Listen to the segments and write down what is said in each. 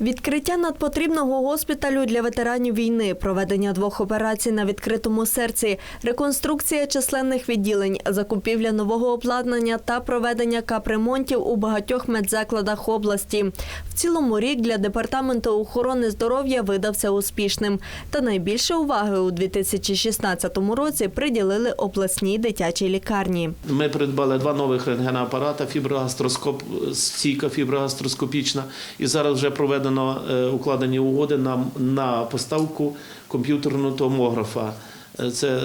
Відкриття надпотрібного госпіталю для ветеранів війни, проведення двох операцій на відкритому серці, реконструкція численних відділень, закупівля нового обладнання та проведення капремонтів у багатьох медзакладах області. В цілому рік для департаменту охорони здоров'я видався успішним. Та найбільше уваги у 2016 році приділили обласній дитячій лікарні. Ми придбали два нових рентгеноапарата, фіброгастроскоп, стійка фіброгастроскопічна. І зараз вже проведено е, укладені угоди на, на поставку комп'ютерного томографа. Це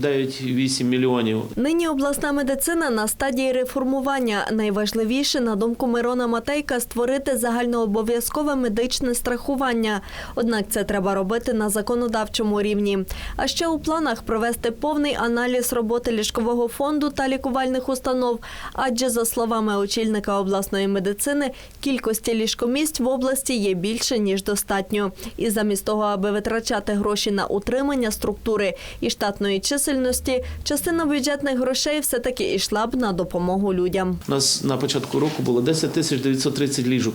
9-8 мільйонів. Нині обласна медицина на стадії реформування. Найважливіше, на думку Мирона Матейка, створити загальнообов'язкове медичне страхування. Однак це треба робити на законодавчому рівні. А ще у планах провести повний аналіз роботи ліжкового фонду та лікувальних установ. Адже, за словами очільника обласної медицини, кількості ліжкомісць в області є більше ніж достатньо. І замість того, аби витрачати гроші на утримання структури і штатної чисельності, частина бюджетних грошей все-таки йшла б на допомогу людям. У нас на початку року було 10 тисяч 930 ліжок.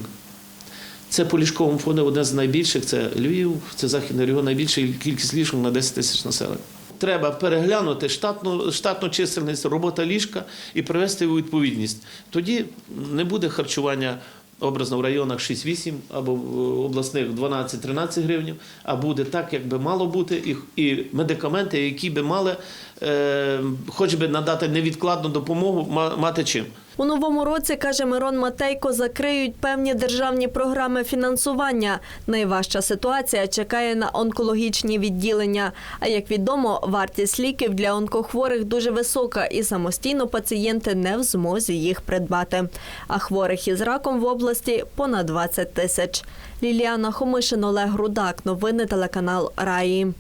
Це по ліжковому фонду одне з найбільших. Це Львів, це Західний регіон, найбільша кількість ліжок на 10 тисяч населення. Треба переглянути штатну, штатну чисельність, робота ліжка і привести у відповідність. Тоді не буде харчування образно в районах 6-8 або в обласних 12-13 гривень, а буде так, як би мало бути, і, і медикаменти, які би мали е, хоч би надати невідкладну допомогу, ма- мати чим. У новому році, каже Мирон Матейко, закриють певні державні програми фінансування. Найважча ситуація чекає на онкологічні відділення. А як відомо, вартість ліків для онкохворих дуже висока, і самостійно пацієнти не в змозі їх придбати. А хворих із раком в області понад 20 тисяч. Ліліана Хомишин, Олег Рудак. Новини телеканал Раї.